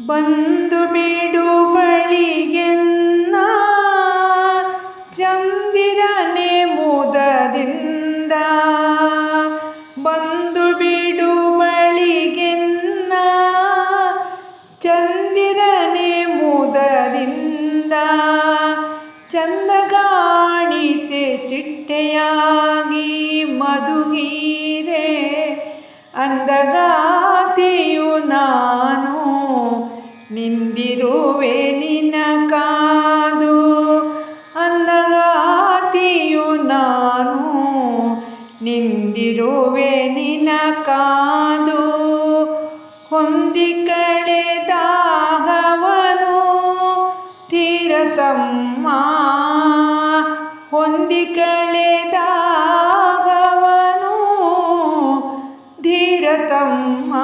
ಬಂದು ಬಿಡು ಬಳಿಗೆನ್ನ. ಚಂದಿರನೆ ಮುದದಿಂದ. ಬಂದು ಬಿಡು ಬಳಿಗೆನ್ನ. ಚಂದಿರನೆ ಮುದದಿಂದ. ಚಂದಗಾಣಿಸೆ ಚಿಟ್ಟೆಯಾಗಿ ಮಧುಗೀರೆ ಅಂದಗಾತಿಯು ನಾನು ಬಂದಿರುವೆ ನಿನ್ನ ಕಾದು. ಅಂದಗಾತಿಯು ನಾನು. ನಿಂದಿರುವೆ ನಿನ್ನ ಕಾದು. ಹೊಂದಿ ಕಳೆದಾಗವನು ತೀರತಮ್ಮ. ಹೊಂದಿ ಕಳೆದಾಗವನು ಧೀರತಮ್ಮ.